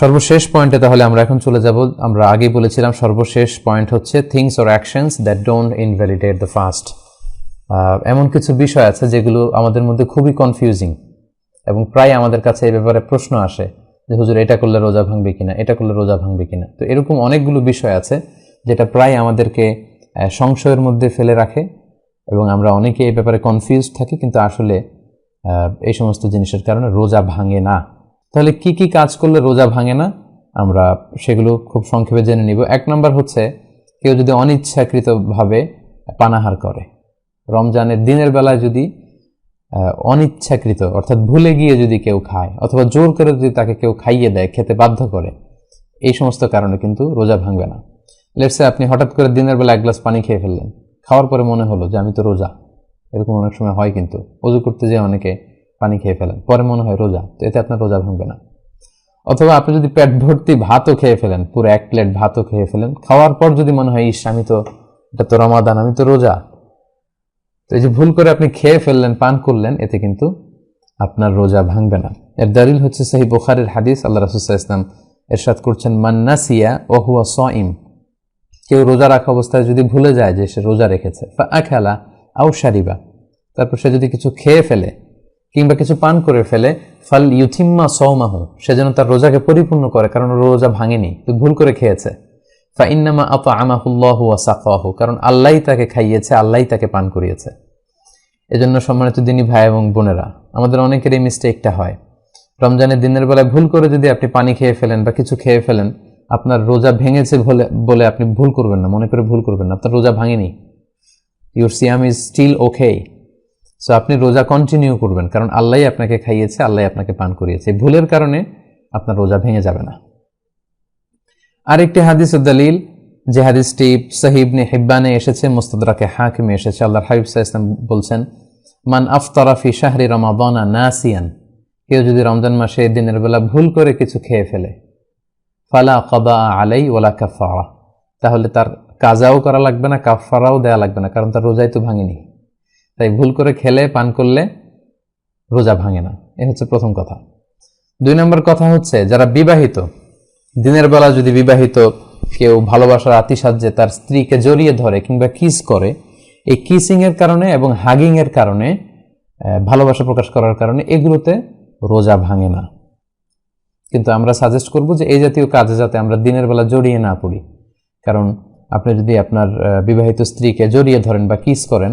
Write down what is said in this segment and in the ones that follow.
সর্বশেষ পয়েন্টে তাহলে আমরা এখন চলে যাব। আমরা আগেই বলেছিলাম সর্বশেষ পয়েন্ট হচ্ছে things or actions that don't invalidate the fast. এমন কিছু বিষয় আছে যেগুলো আমাদের মধ্যে খুবই কনফিউজিং এবং প্রায় আমাদের কাছে এই ব্যাপারে প্রশ্ন আসে যে, হুজুর, এটা করলে রোজা ভাঙবে কিনা? এটা করলে রোজা ভাঙবে কিনা? তো এরকম অনেকগুলো বিষয় আছে যেটা প্রায় আমাদেরকে সংশয়ের মধ্যে ফেলে রাখে এবং আমরা অনেকে এই ব্যাপারে কনফিউজ থাকি, কিন্তু আসলে এই সমস্ত জিনিসের কারণে রোজা ভাঙে না। তাহলে কি কি কাজ করলে রোজা ভাঙে না? আমরা সেগুলো খুব সংক্ষেপে জেনে নিব। এক নম্বর হচ্ছে, কেউ যদি অনিচ্ছাকৃতভাবে পানাহার করে, রমজানের দিনের বেলায় যদি অনিচ্ছাকৃত, অর্থাৎ ভুলে গিয়ে যদি কেউ খায়, অথবা জোর করে যদি তাকে কেউ খাইয়ে দেয়, খেতে বাধ্য করে, এই সমস্ত কারণে কিন্তু রোজা ভাঙবে না। লেটসে আপনি হঠাৎ করে দিনের বেলা এক গ্লাস পানি খেয়ে ফেললেন, খাওয়ার পরে মনে হলো যে আমি তো রোজা, এরকম অনেক সময় হয় কিন্তু। অজু করতে যেয়ে অনেকে পানি খেয়ে ফেলেন। পরে মনে হয় রোজা, তো এতে আপনার রোজা ভাঙবে না। অথবা আপনি যদি পেট ভর্তি ভাতও খেয়ে ফেলেন, পুরো এক প্লেট ভাতও খেয়ে ফেলেন, খাওয়ার পর যদি মনে হয়, ইস, আমি তো, এটা তো রমাদান, আমি তো রোজা। তো এই যে ভুল করে আপনি খেয়ে ফেললেন, পান করলেন, এতে কিন্তু আপনার রোজা ভাঙবে না। এর দলিল হচ্ছে সেই বুখারের হাদিস, আল্লাহ রাসুসাহ ইসলাম এরশাদ করছেন মান্নাসিয়া ও হুয়া সইম কেউ রোজা রাখা অবস্থায় যদি ভুলে যায় যে সে রোজা রেখেছে খেলা আউ সারিবা তারপর সে যদি কিছু খেয়ে ফেলে কিংবা কিছু পান করে ফেলে, ফাল ইউথিম্মা সৌমাহু সে যেন তার রোজাকে পরিপূর্ণ করে, কারণ রোজা ভাঙেনি, তো ভুল করে খেয়েছে। ফা ইন্নামা আত আমাহুল্লাহ ওয়াসাফাহু কারণ আল্লাহই তাকে খাইয়েছে, আল্লাহই তাকে পান করিয়েছে। এজন্য সম্মানিত দিনী ভাই এবং বোনেরা, আমাদের অনেকের এই মিস্টেকটা হয়। রমজানের দিনের বেলায় ভুল করে যদি আপনি পানি খেয়ে ফেলেন বা কিছু খেয়ে ফেলেন, আপনার রোজা ভেঙেছে বলে বলে আপনি ভুল করবেন না, মনে করে ভুল করবেন না, আপনার রোজা ভাঙেনি। ইউর সিয়াম ইজ স্টিল ওকে সো আপনি রোজা কন্টিনিউ করবেন, কারণ আল্লাহ আপনাকে খাইয়েছে আল্লাহ আপনাকে পান করিয়েছে। ভুলের কারণে আপনার রোজা ভেঙে যাবে না। আরেকটি হাদিস দলিল, যে হাদিসটি সাহিবনে হিব্বানে এসেছে মুস্তদরাকে হাকিমে এসেছে। আল্লাহ হাবিব সাহা ইসলাম বলছেন, মান আফতারাফি শাহরি রমাদানা নাসিয়ান কেউ যদি রমজান মাসে দিনের বেলা ভুল করে কিছু খেয়ে ফেলে, ফালা কদা আলাই ওলা কাফারা তাহলে তার কাজাও করা লাগবে না কাফারাও দেয়া লাগবে না, কারণ তার রোজাই তো ভাঙেনি। তাই ভুল করে খেলে, পান করলে রোজা ভাঙে না। এ হচ্ছে প্রথম কথা। দুই নম্বর কথা হচ্ছে, যারা বিবাহিত, দিনের বেলা যদি বিবাহিত কেউ ভালোবাসার আতিসাহ্যে তার স্ত্রীকে জড়িয়ে ধরে কিংবা কিস করে, এই কিসিং এর কারণে এবং হাগিং এর কারণে ভালোবাসা প্রকাশ করার কারণে এগুলোতে রোজা ভাঙে না। কিন্তু আমরা সাজেস্ট করব যে এই জাতীয় কাজে যাতে আমরা দিনের বেলা জড়িয়ে না পড়ি। কারণ আপনি যদি আপনার বিবাহিত স্ত্রীকে জড়িয়ে ধরেন বা কিস করেন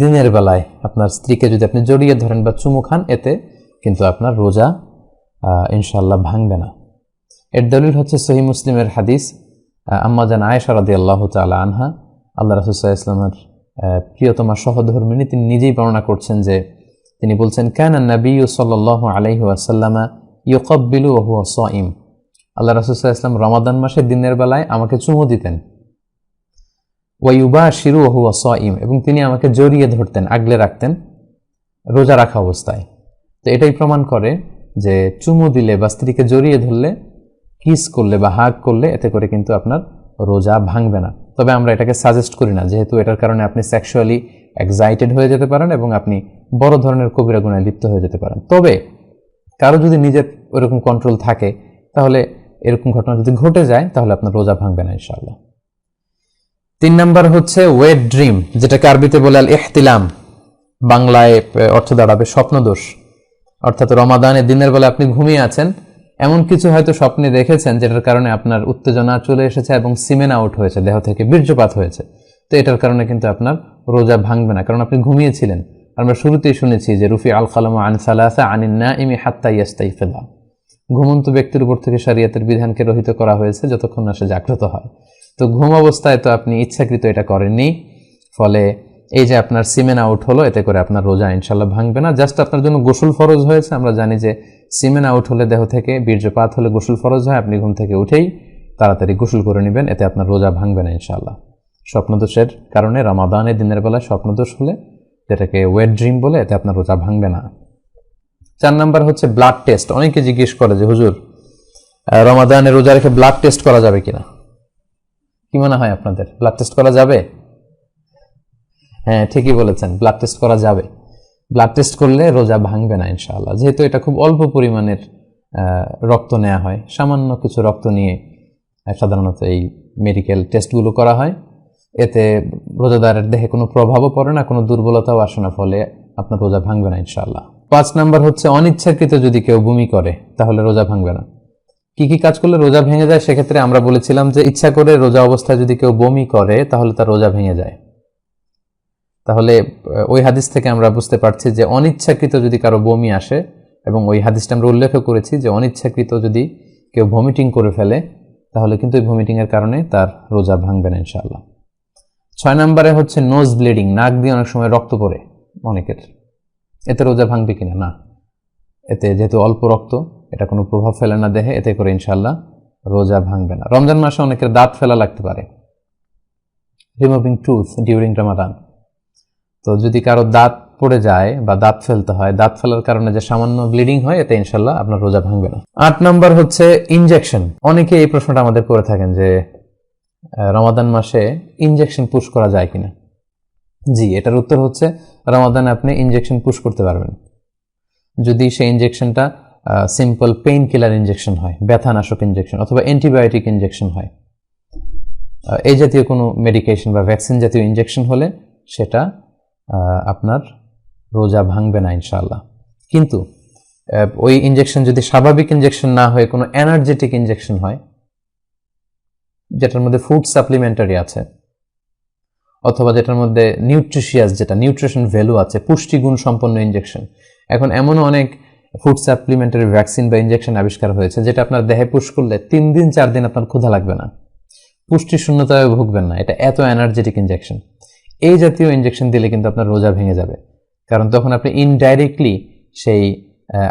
দিনের বেলায় আপনার স্ত্রীকে যদি আপনি জড়িয়ে ধরেন বা চুমু খান এতে কিন্তু আপনার রোজা ইনশাল্লাহ ভাঙবে না। এর দলিল হচ্ছে সহি মুসলিমের হাদিস আহ, আম্মা জান আয়েশা আল্লাহ তালা আনহা। আল্লাহ রসুল্লাহ ইসলামের প্রিয়তমা সহধর্মিনী তিনি নিজেই বর্ণনা করছেন যে তিনি বলছেন কেন নবী সাল্লাহ আলাইহি আসাল্লামা ইউকব্বিলু ওহু সাইম আল্লাহ রসুল্লাহ ইসলাম রমাদান মাসে দিনের বেলায় আমাকে চুমু দিতেন। ওয়াইবা শিরু ওহু সাইম এবং তিনি আমাকে জড়িয়ে ধরতেন, আগলে রাখতেন, রোজা রাখা অবস্থায়। তো এটাই প্রমাণ করে যে চুমু দিলে বা স্ত্রীকে জড়িয়ে ধরলে, কিস করলে বা হাগ করলে, এতে করে কিন্তু আপনার রোজা ভাঙবে না। তবে আমরা এটাকে সাজেস্ট করি না, যেহেতু এটার কারণে আপনি সেক্সুয়ালি এক্সাইটেড হয়ে যেতে পারেন এবং আপনি বড় ধরনের কবিরা গুণায় লিপ্ত হয়ে যেতে পারেন। তবে কারও যদি নিজের ওইরকম কন্ট্রোল থাকে, তাহলে এরকম ঘটনা যদি ঘটে যায়, তাহলে আপনার রোজা ভাঙবে না, ইনশাআল্লাহ। তিন নাম্বার হচ্ছে ওয়েট ড্রিম যেটাকে আরবিতে বলে আল ইহতিলাম বাংলায় অর্থ দাঁড়াবে স্বপ্নদোষ। অর্থাৎ রমাদানের দিনের বেলা আপনি ঘুমিয়ে আছেন, এমন কিছু হয়তো স্বপ্নে দেখেছেন যেটার কারণে আপনার উত্তেজনা চলে এসেছে এবং সিমেন আউট হয়েছে, দেহ থেকে বীর্যপাত হয়েছে। তো এটার কারণে কিন্তু আপনার রোজা ভাঙবে না, কারণ আপনি ঘুমিয়েছিলেন। আমরা শুরুতেই শুনেছি যে, রুফি আল কালাম আন সালাসা আনিন না ইমি হাত্তা ইয়াস্তাইফেলা ঘুমন্ত ব্যক্তির উপর থেকে শরিয়াতের বিধানকে রহিত করা হয়েছে যতক্ষণ না সে জাগ্রত হয়। তো ঘুম অবস্থায় তো আপনি ইচ্ছাকৃত এটা করেননি। ফলে এই যে আপনার সিমেন আউট হলো, এতে করে আপনার রোজা ইনশাল্লাহ ভাঙবে না। জাস্ট আপনার জন্য গোসল ফরজ হয়েছে, আমরা জানি যে সিমেন আউট হলে দেহ থেকে বীর্যপাত হলে গোসল ফরজ হয়, আপনি ঘুম থেকে উঠেই তাড়াতাড়ি গোসল করে নেবেন, এতে আপনার রোজা ভাঙবে না ইনশাল্লাহ স্বপ্নদোষের কারণে রমাদানের দিনের বেলায় স্বপ্নদোষ হলে যেটাকে ওয়েট ড্রিম বলে, এতে আপনার রোজা ভাঙবে না। চার নাম্বার হচ্ছে ব্লাড টেস্ট অনেকে জিজ্ঞেস করে যে, হুজুর রমাদানে রোজা রেখে ব্লাড টেস্ট করা যাবে কিনা? কি মনে হয় আপনাদের? ব্লাড টেস্ট করা যাবে? হ্যাঁ ঠিকই বলেছেন ব্লাড টেস্ট করা যাবে। ব্লাড টেস্ট করলে রোজা ভাঙবে না ইনশাআল্লাহ। যেহেতু এটা খুব অল্প পরিমাণের রক্ত নেওয়া হয়, সামান্য কিছু রক্ত নিয়ে সাধারণত এই মেডিকেল টেস্টগুলো করা হয়। এতে রোজাদারের দেহে কোনো প্রভাবও পড়ে না, কোনো দুর্বলতাও আসে না, ফলে আপনার রোজা ভাঙবে না ইনশাআল্লাহ। পাঁচ নাম্বার হচ্ছে, অনিচ্ছাকৃত যদি কেউ বমি করে, তাহলে রোজা ভাঙবে না। কি কি কাজ করলে রোজা ভেঙে যায়? সেক্ষেত্রে আমরা বলেছিলাম যে ইচ্ছা করে রোজা অবস্থায় যদি কেউ বমি করে, তাহলে তার রোজা ভেঙে যায়। তাহলে ওই হাদিস থেকে আমরা বুঝতে পারছি যে অনিচ্ছাকৃত যদি কারও বমি আসে, এবং ওই হাদিসটা আমরা উল্লেখ করেছি যে অনিচ্ছাকৃত যদি কেউ ভমিটিং করে ফেলে, তাহলে কিন্তু ওই ভমিটিংয়ের কারণে তার রোজা ভাঙবে না ইনশাআল্লাহ। ছয় নম্বরে হচ্ছে নোজ ব্লিডিং নাক দিয়ে অনেক সময় রক্ত পড়ে অনেকের। এতে রোজা ভাঙবে কিনা? না। এতে যেহেতু অল্প রক্ত এটা কোনো প্রভাব ফেলে না দেহে, এতে করে ইনশাল্লাহ রোজা ভাঙবে না। রমজান মাসে অনেকের দাঁত ফেলা লাগতে পারে। রিমুভিং টুথ ডিউরিং রামাদান তো যদি কারও দাঁত পড়ে যায় বা দাঁত ফেলতে হয়, দাঁত ফেলার কারণে যে সামান্য ব্লিডিং হয়, এতে ইনশাল্লাহ আপনার রোজা ভাঙবে না। আট নম্বর হচ্ছে ইনজেকশন অনেকে এই প্রশ্নটা আমাদের করে থাকেন যে রমাদান মাসে ইনজেকশন পুশ করা যায় কিনা? জি, এটার উত্তর হচ্ছে, রমাদানে আপনি ইনজেকশন পুশ করতে পারবেন। যদি সেই ইনজেকশনটা সিম্পল পেইন কিলার ইনজেকশন হয়, ব্যথানাশক ইনজেকশন অথবা অ্যান্টিবায়োটিক ইনজেকশন হয়। এই জাতীয় কোনো মেডিকেশন বা ভ্যাকসিন জাতীয় ইনজেকশন হলে সেটা আপনার রোজা ভাঙবে না ইনশাআল্লাহ। কিন্তু ওই ইনজেকশন যদি স্বাভাবিক ইনজেকশন না হয়ে কোনো এনার্জেটিক ইনজেকশন হয়, যেটার মধ্যে ফুড সাপ্লিমেন্টারি আছে, অথবা যেটার মধ্যে নিউট্রিশিয়াস যেটা নিউট্রিশন ভ্যালু আছে, পুষ্টিগুণ সম্পন্ন ইনজেকশন এখন এমনও অনেক ফুড সাপ্লিমেন্টারি ভ্যাকসিন বা ইনজেকশন আবিষ্কার হয়েছে, যেটা আপনার দেহে পুশ করলে তিন দিন, চার দিন আপনার ক্ষুধা লাগবে না। পুষ্টি শূন্যতায় ভুগবেন না, এটা এত এনার্জেটিক ইনজেকশন এই জাতীয় ইনজেকশন দিলে কিন্তু আপনার রোজা ভেঙে যাবে। কারণ তখন আপনি ইনডাইরেক্টলি সেই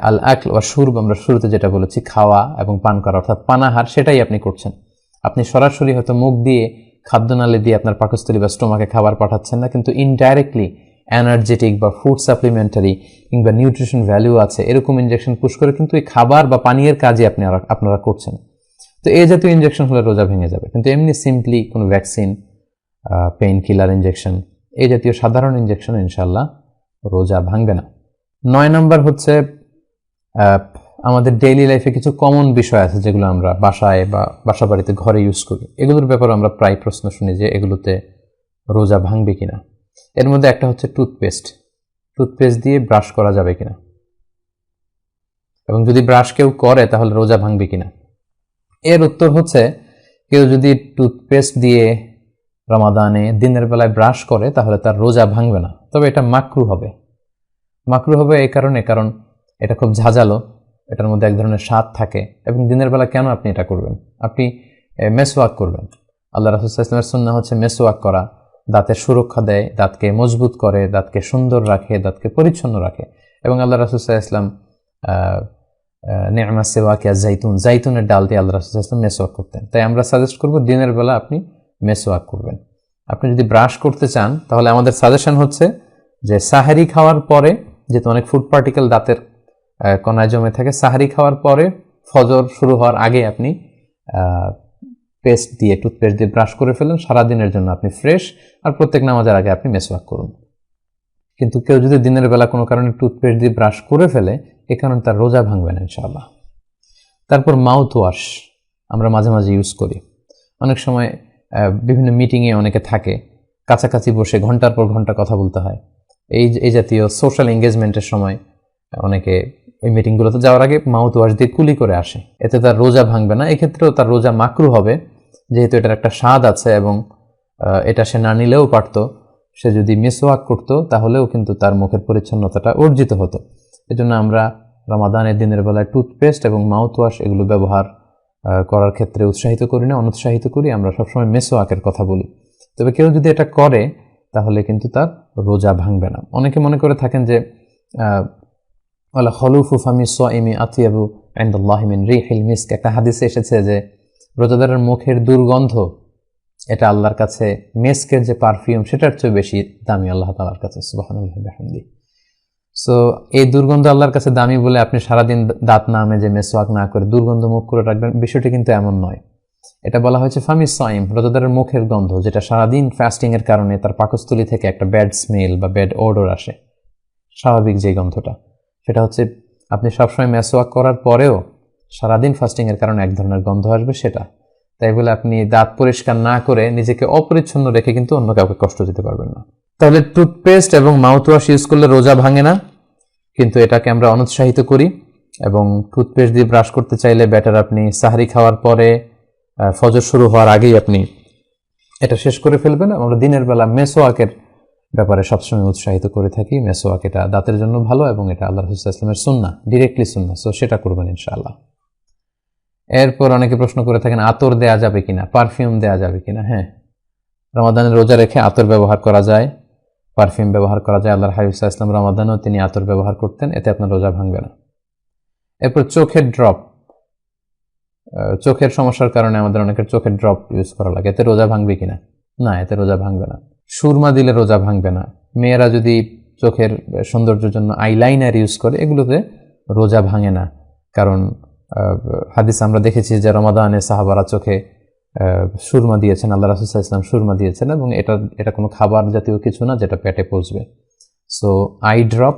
আল আকল বা সুরব, আমরা শুরুতে যেটা বলেছি, খাওয়া এবং পান করা, অর্থাৎ পানাহার, সেটাই আপনি করছেন। আপনি সরাসরি হয়তো মুখ দিয়ে, খাদ্যনালী দিয়ে আপনার পাকস্থলী বা স্টোমাকে খাবার পাঠাচ্ছেন না, কিন্তু ইনডাইরেক্টলি এনার্জেটিক বা ফুড সাপ্লিমেন্টারি কিংবা নিউট্রিশন ভ্যালু আছে, এরকম ইনজেকশন পুশ করে কিন্তু এই খাবার বা পানীয়ের কাজে আপনি আপনারা করছেন। তো এই জাতীয় ইনজেকশন হলে রোজা ভেঙে যাবে। কিন্তু এমনি সিম্পলি কোনো ভ্যাকসিন পেইন কিলার ইনজেকশন এই জাতীয় সাধারণ ইনজেকশন ইনশাল্লাহ রোজা ভাঙবে না। নয় নাম্বার হচ্ছে আমাদের ডেইলি লাইফে কিছু কমন বিষয় আছে যেগুলো আমরা বাসায় বা বাসা বাড়িতে ঘরে ইউজ করি। এগুলোর ব্যাপারে আমরা প্রায় প্রশ্ন শুনি যে এগুলোতে রোজা ভাঙবে কিনা। এর মধ্যে একটা হচ্ছে টুথপেস্ট টুথপেস্ট দিয়ে ব্রাশ করা যাবে কিনা? এবং যদি ব্রাশ কেউ করে, তাহলে রোজা ভাঙবে কিনা? এর উত্তর হচ্ছে, কেউ যদি টুথপেস্ট দিয়ে রমাদানে দিনের বেলায় ব্রাশ করে, তাহলে তার রোজা ভাঙবে না। তবে এটা মাকরু হবে। মাকরু হবে এই কারণে, কারণ এটা খুব ঝাঁঝালো, এটার মধ্যে এক ধরনের স্বাদ থাকে, এবং দিনের বেলা কেন আপনি এটা করবেন? আপনি মেসোয়াক করবেন। আল্লাহ রাসুল্লাহ ইসলামের সুন্না হচ্ছে মেসোয়াক করা। দাঁতের সুরক্ষা দেয়, দাঁতকে মজবুত করে, দাঁতকে সুন্দর রাখে, দাঁতকে পরিচ্ছন্ন রাখে। এবং আল্লাহ রাসুল্লাহ ইসলাম নেমা সেওয়াকিয়া জাইতুন জাইতুনের ডাল দিয়ে আল্লাহ রাসুল্লাহ ইসলাম মেসোয়াক করতেন। তাই আমরা সাজেস্ট করব, দিনের বেলা আপনি মেসোয়াক করবেন। আপনি যদি ব্রাশ করতে চান, তাহলে আমাদের সাজেশন হচ্ছে যে সাহারি খাওয়ার পরে, যেহেতু অনেক ফুড পার্টিকেল দাঁতের কণায় জমে থাকে, সাহারি খাওয়ার পরে ফজর শুরু হওয়ার আগে আপনি পেস্ট দিয়ে টুথপেস্ট দিয়ে ব্রাশ করে ফেলেন। সারাদিনের জন্য আপনি ফ্রেশ। আর প্রত্যেক নামাজের আগে আপনি মেসওয়াক করুন। কিন্তু কেউ যদি দিনের বেলা কোনো কারণে টুথপেস্ট দিয়ে ব্রাশ করে ফেলে, এ কারণে তার রোজা ভাঙবে না ইনশাআল্লাহ। তারপর মাউথ ওয়াশ আমরা মাঝে মাঝে ইউজ করি। অনেক সময় বিভিন্ন মিটিংয়ে অনেকে থাকে, কাছাকাছি বসে ঘণ্টার পর ঘণ্টা কথা বলতে হয়। এই এই জাতীয় সোশ্যাল এঙ্গেজমেন্টের সময়, অনেকে এই মিটিংগুলোতে যাওয়ার আগে মাউথ ওয়াশ দিয়ে কুলি করে আসে। এতে তার রোজা ভাঙবে না। এক্ষেত্রেও তার রোজা মাকরু হবে। যেহেতু এটার একটা স্বাদ আছে এবং এটা সে না নিলেও পারতো, সে যদি মিসওয়াক করতো, তাহলেও কিন্তু তার মুখের পরিচ্ছন্নতাটা অর্জিত হতো। এজন্য আমরা রমাদানের দিনের বেলায় টুথপেস্ট এবং মাউথওয়াশ এগুলো ব্যবহার করার ক্ষেত্রে উৎসাহিত করি না, অনুৎসাহিত করি, আমরা সবসময় মেসোয়াকের কথা বলি। তবে কেউ যদি এটা করে, তাহলে কিন্তু তার রোজা ভাঙবে না। অনেকে মনে করে থাকেন যে আল্লাহ হলুফু ফামি সোয়াইমি আতিয়াবু রি রিহিল মিস্ক। একটা হাদিসে এসেছে যে রোজাদারের মুখের দুর্গন্ধ, এটা আল্লাহর কাছে মেসকের যে পারফিউম, সেটার চেয়ে বেশি দামি আল্লাহ তালার কাছে সুবাহানুল্লাহামদি সো এই দুর্গন্ধ আল্লাহর কাছে দামি বলে আপনি সারাদিন দাঁত না মেজে মেসওয়াক না করে দুর্গন্ধ মুখ করে রাখবেন, বিষয়টি কিন্তু এমন নয়। এটা বলা হয়েছে, ফামি সাইম রোজাদারের মুখের গন্ধ, যেটা সারাদিন ফাস্টিং এর কারণে তার পাকস্থলী থেকে একটা ব্যাড স্মেল বা ব্যাড ওডর আসে। স্বাভাবিক যে গন্ধটা। সেটা হচ্ছে, আপনি সবসময় মেসওয়াক করার পরেও সারাদিন ফাস্টিং এর কারণে এক ধরনের গন্ধ আসবে সেটা। তাই বলে আপনি দাঁত পরিষ্কার না করে নিজেকে অপরিচ্ছন্ন রেখে কিন্তু অন্য কাউকে কষ্ট দিতে পারবেন না। তাহলে টুথপেস্ট এবং মাউথওয়াশ ইউজ করলে রোজা ভাঙে না, কিন্তু এটাকে আমরা অনুৎসাহিত করি এবং টুথপেস্ট দিয়ে ব্রাশ করতে চাইলে ব্যাটার আপনি সাহারি খাওয়ার পরে ফজর শুরু হওয়ার আগেই আপনি এটা শেষ করে ফেলবেন। আমরা দিনের বেলা মেসোয়াকের ব্যাপারে সবসময় উৎসাহিত করে থাকি। মেসোয়াক এটা দাঁতের জন্য ভালো এবং এটা আল্লাহ ইসলামের সুন্না ডিরেক্টলি সুন্না সো সেটা করবেন ইনশাআল্লাহ। এরপর অনেকে প্রশ্ন করে থাকেন, আতর দেয়া যাবে কিনা? পারফিউম দেয়া যাবে কিনা? হ্যাঁ। রমাদানের রোজা রেখে আতর ব্যবহার করা যায়। পারফিউম ব্যবহার করা যায়। আল্লাহ হাবিবসা ইসলাম রমাদানেও তিনি আতর ব্যবহার করতেন, এতে আপনার রোজা ভাঙবে না। এরপর চোখের ড্রপ চোখের সমস্যার কারণে আমাদের অনেকের চোখের ড্রপ ইউজ করা লাগে। এতে রোজা ভাঙবে কিনা? না, এতে রোজা ভাঙবে না। সুরমা দিলে রোজা ভাঙবে না। মেয়েরা যদি চোখের সৌন্দর্যের জন্য আইলাইনার ইউজ করে, এগুলোতে রোজা ভাঙে না। কারণ হাদিস আমরা দেখেছি যে রমাদানে সাহাবারা চোখে সুরমা দিয়েছেন, আল্লাহ রাসুসাহ ইসলাম সুরমা দিয়েছেন এবং এটা এটা কোনো খাবার জাতীয় কিছু না যেটা পেটে পচবে। সো আই ড্রপ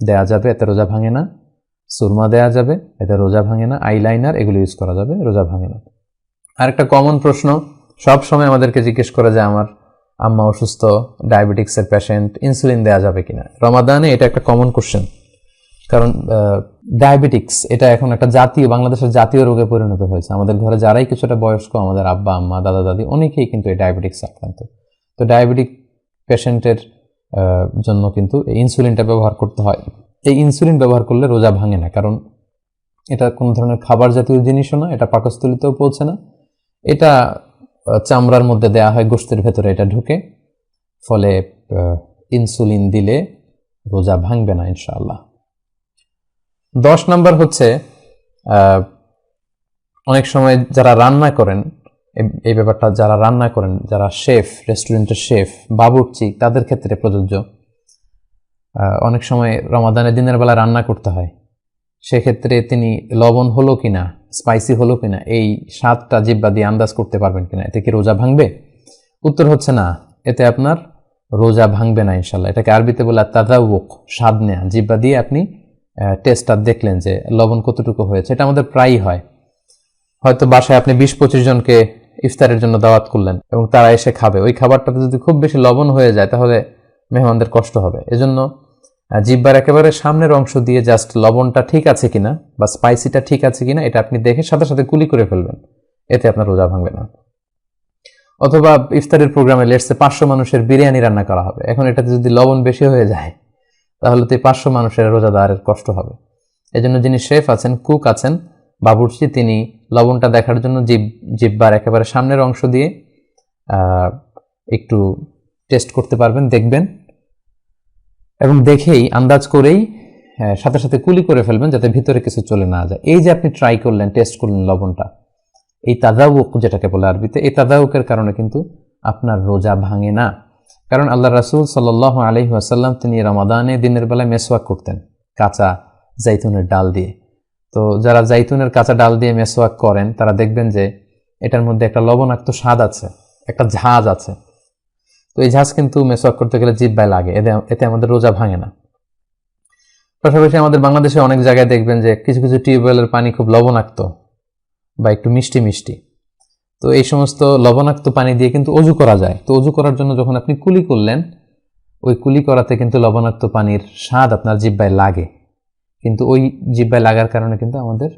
দেয়া যাবে, এতে রোজা ভাঙে না। সুরমা দেয়া যাবে, এতে রোজা ভাঙে না। আইলাইনার এগুলো ইউজ করা যাবে, রোজা ভাঙে না। আরেকটা কমন প্রশ্ন, সব সময় আমাদেরকে জিজ্ঞেস করে যে আমার আম্মা অসুস্থ ডায়াবেটিক্সের পেশেন্ট ইনসুলিন দেওয়া যাবে কিনা। রমাদানে এটা একটা কমন কোশ্চেন কারণ ডায়াবেটিক্স এটা এখন একটা জাতীয়, বাংলাদেশের জাতীয় রোগে পরিণত হয়েছে। আমাদের ঘরে যারাই কিছুটা বয়স্ক, আমাদের আব্বা, আম্মা, দাদা, দাদি, অনেকেই কিন্তু এই ডায়াবেটিক্স আক্রান্ত। তো ডায়াবেটিক পেশেন্টের জন্য কিন্তু এই ইনসুলিনটা ব্যবহার করতে হয়। এই ইনসুলিন ব্যবহার করলে রোজা ভাঙে না, কারণ এটা কোনো ধরনের খাবার জাতীয় জিনিসও না, এটা পাকস্থলিতেও পৌঁছে না। এটা চামড়ার মধ্যে দেয়া হয়, গোস্তের ভেতরে এটা ঢুকে। ফলে ইনসুলিন দিলে রোজা ভাঙবে না, ইনশাআল্লাহ। দশ নম্বর হচ্ছে অনেক সময় যারা রান্না করেন, এই ব্যাপারটা যারা রান্না করেন, যারা শেফ, রেস্টুরেন্টের শেফ, বাবুর্চি, তাদের ক্ষেত্রে প্রযোজ্য। অনেক সময় রমাদানের দিনের বেলা রান্না করতে হয়। সেক্ষেত্রে তিনি লবণ হলো কিনা স্পাইসি হলো কিনা, এই স্বাদটা জিব্বা দিয়ে আন্দাজ করতে পারবেন কিনা, এতে কি রোজা ভাঙবে? উত্তর হচ্ছে না, এতে আপনার রোজা ভাঙবে না ইনশাল্লাহ। এটাকে আরবিতে বলে তাদাউক, স্বাদ নেয়া। জিব্বা দিয়ে আপনি টেস্টটা দেখলেন যে লবণ কতটুকু হয়েছে, এটা আমাদের প্রায়ই হয়। হয়তো বাসায় আপনি বিশ পঁচিশ জনকে ইফতারের জন্য দাওয়াত করলেন এবং তারা এসে খাবে। ওই খাবারটাতে যদি খুব বেশি লবণ হয়ে যায়, তাহলে মেহমানদের কষ্ট হবে। এজন্য জিব্বার একেবারে সামনের অংশ দিয়ে জাস্ট লবণটা ঠিক আছে কিনা বা স্পাইসিটা ঠিক আছে কিনা, এটা আপনি দেখে সাথে সাথে কুলি করে ফেলবেন। এতে আপনার রোজা ভাঙবে না। অথবা ইফতারের প্রোগ্রামে লেটসে পাঁচশো মানুষের বিরিয়ানি রান্না করা হবে। এখন এটাতে যদি লবণ বেশি হয়ে যায় তাহলে তো পাঁচশো মানুষের রোজাদারের কষ্ট হবে। এজন্য যিনি শেফ আছেন, কুক আছেন, বাবুর্চি, তিনি লবণটা দেখার জন্য জিব, জিব্বার একেবারে সামনের অংশ দিয়ে একটু টেস্ট করতে পারবেন, দেখবেন। এবং দেখেই, আন্দাজ করেই সাথে সাথে কুলি করে ফেলবেন যাতে ভিতরে কিছু চলে না যায়। এই যে আপনি ট্রাই করলেন টেস্ট করলেন লবণটা, এই তাদাউক, যেটাকে বলে আরবিতে, এই তাদাউকের কারণে কিন্তু আপনার রোজা ভাঙে না। কারণ আল্লাহ রাসুল সাল আলহি আসাল্লাম তিনি রমাদানে দিনের বেলায় মেসওয়াক করতেন, কাঁচা জাইতুনের ডাল দিয়ে। তো যারা জাইতুনের কাঁচা ডাল দিয়ে মেসওয়াক করেন, তারা দেখবেন যে এটার মধ্যে একটা লবণাক্ত স্বাদ আছে, একটা ঝাঁজ আছে। তো এই ঝাঁজ কিন্তু মেসওয়াক করতে গেলে জিব্বায় লাগে, এতে এতে আমাদের রোজা ভাঙে না। পাশাপাশি আমাদের বাংলাদেশে অনেক জায়গায় দেখবেন যে কিছু কিছু টিউবওয়েলের পানি খুব লবণাক্ত বা একটু মিষ্টি মিষ্টি। তো এই সমস্ত লবণাক্ত পানি দিয়ে কিন্তু অজু করা যায়। তো অজু করার জন্য যখন আপনি কুলি করলেন, ওই কুলি করাতে কিন্তু লবণাক্ত পানির স্বাদ আপনার জিব্বায় লাগে। কিন্তু ওই জিব্বায় লাগার কারণে কিন্তু আমাদের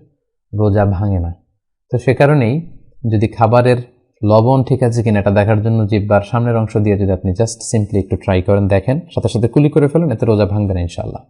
রোজা ভাঙে না। তো সে কারণেই যদি খাবারের লবণ ঠিক আছে কিনা এটা দেখার জন্য জিব্বার সামনের অংশ দিয়ে যদি আপনি জাস্ট সিম্পলি একটু ট্রাই করেন, দেখেন, সাথে সাথে কুলি করে ফেলেন, এতে রোজা ভাঙবে না ইনশাল্লাহ